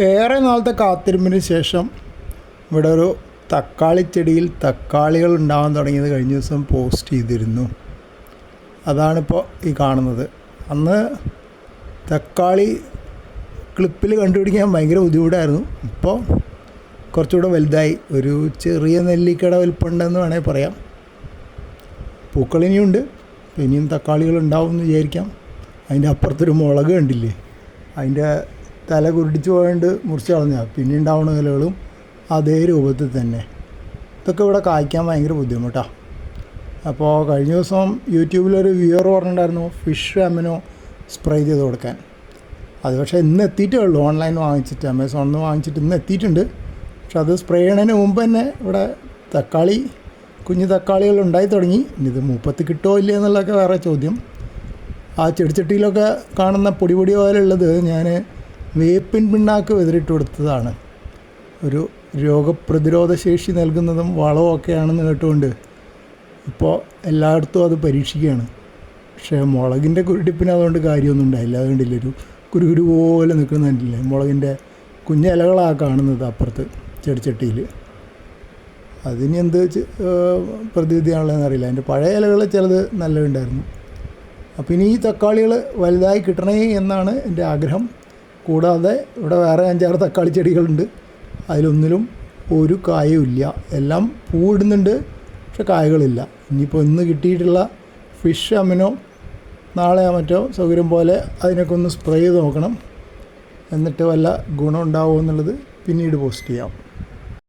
ഏറെ നാളത്തെ കാത്തിരുമ്പിന് ശേഷം ഇവിടെ ഒരു തക്കാളി ചെടിയിൽ തക്കാളികൾ ഉണ്ടാകാൻ തുടങ്ങിയത് കഴിഞ്ഞ ദിവസം പോസ്റ്റ് ചെയ്തിരുന്നു. അതാണിപ്പോൾ ഈ കാണുന്നത്. അന്ന് തക്കാളി ക്ലിപ്പിൽ കണ്ടുപിടിക്കാൻ ഭയങ്കര ബുദ്ധിമുട്ടായിരുന്നു. ഇപ്പോൾ കുറച്ചുകൂടെ വലുതായി. ഒരു ചെറിയ നെല്ലിക്കട വലുപ്പുണ്ടെന്ന് വേണേൽ പറയാം. പൂക്കളിനിയുണ്ട് ഇനിയും തക്കാളികൾ ഉണ്ടാവും എന്ന് വിചാരിക്കാം. അതിന്റെ അപ്പുറത്തൊരു മുളക് കണ്ടില്ലേ? അതിന്റെ തല കുരുടിച്ച് പോയതുകൊണ്ട് മുറിച്ച് കളഞ്ഞാൽ പിന്നെ ഉണ്ടാവുന്ന ഇലകളും അതേ രൂപത്തിൽ തന്നെ. ഇതൊക്കെ ഇവിടെ കായ്ക്കാൻ ഭയങ്കര ബുദ്ധിമുട്ടാണ് അപ്പോൾ കഴിഞ്ഞ ദിവസം യൂട്യൂബിലൊരു വ്യൂവർ പറഞ്ഞിട്ടുണ്ടായിരുന്നു ഫിഷ് അമിനോ സ്പ്രേ ചെയ്ത് കൊടുക്കാൻ. അത് പക്ഷേ ഇന്ന് എത്തിയിട്ടേ ഉള്ളൂ. ഓൺലൈൻ വാങ്ങിച്ചിട്ട് അമേസോണിൽ നിന്ന് വാങ്ങിച്ചിട്ട് ഇന്ന് എത്തിയിട്ടുണ്ട്. പക്ഷെ അത് സ്പ്രേ ചെയ്യണതിന് മുമ്പ് തന്നെ ഇവിടെ തക്കാളി കുഞ്ഞു തക്കാളികൾ ഉണ്ടായി തുടങ്ങി. ഇത് മുപ്പത്ത് കിട്ടുമോ ഇല്ലേ എന്നുള്ളതൊക്കെ വേറെ ചോദ്യം. ആ ചെടിച്ചട്ടിയിലൊക്കെ കാണുന്ന പൊടി പൊടി ഞാൻ വേപ്പിൻ പിണ്ണാക്ക് വെതിരിട്ട് കൊടുത്തതാണ്. ഒരു രോഗപ്രതിരോധ ശേഷി നൽകുന്നതും വളവും ഒക്കെയാണെന്ന് കേട്ടുകൊണ്ട് ഇപ്പോൾ എല്ലായിടത്തും അത് പരീക്ഷിക്കുകയാണ്. പക്ഷേ മുളകിന്റെ കുരുടിപ്പിന് അതുകൊണ്ട് കാര്യമൊന്നും ഉണ്ടായില്ല. അതുകൊണ്ടില്ല ഒരു കുരുകുരു പോലെ നിൽക്കുന്ന കണ്ടില്ല? മുളകിന്റെ കുഞ്ഞ ഇലകളാണ് കാണുന്നത് അപ്പുറത്ത് ചെടിച്ചട്ടിയിൽ. അതിന് എന്ത് പ്രതിവിധിയാണുള്ളതെന്ന് അറിയില്ല. അതിന്റെ പഴയ ഇലകൾ ചിലത് നല്ലതുണ്ടായിരുന്നു. അപ്പോൾ ഇനി ഈ തക്കാളികൾ വലുതായി കിട്ടണേ എന്നാണ് എന്റെ ആഗ്രഹം. കൂടാതെ ഇവിടെ വേറെ അഞ്ചാറ് തക്കാളി ചെടികളുണ്ട്. അതിലൊന്നിലും ഒരു കായും ഇല്ല. എല്ലാം പൂവിടുന്നുണ്ട് പക്ഷെ കായകളില്ല. ഇനിയിപ്പോൾ ഇന്ന് കിട്ടിയിട്ടുള്ള ഫിഷ് അമിനോ നാളെ മറ്റോ സൗകര്യം പോലെ അതിനൊക്കെ ഒന്ന് സ്പ്രേ ചെയ്ത് നോക്കണം. എന്നിട്ട് വല്ല ഗുണം ഉണ്ടാവുമോ എന്നുള്ളത് പിന്നീട് പോസ്റ്റ് ചെയ്യാം.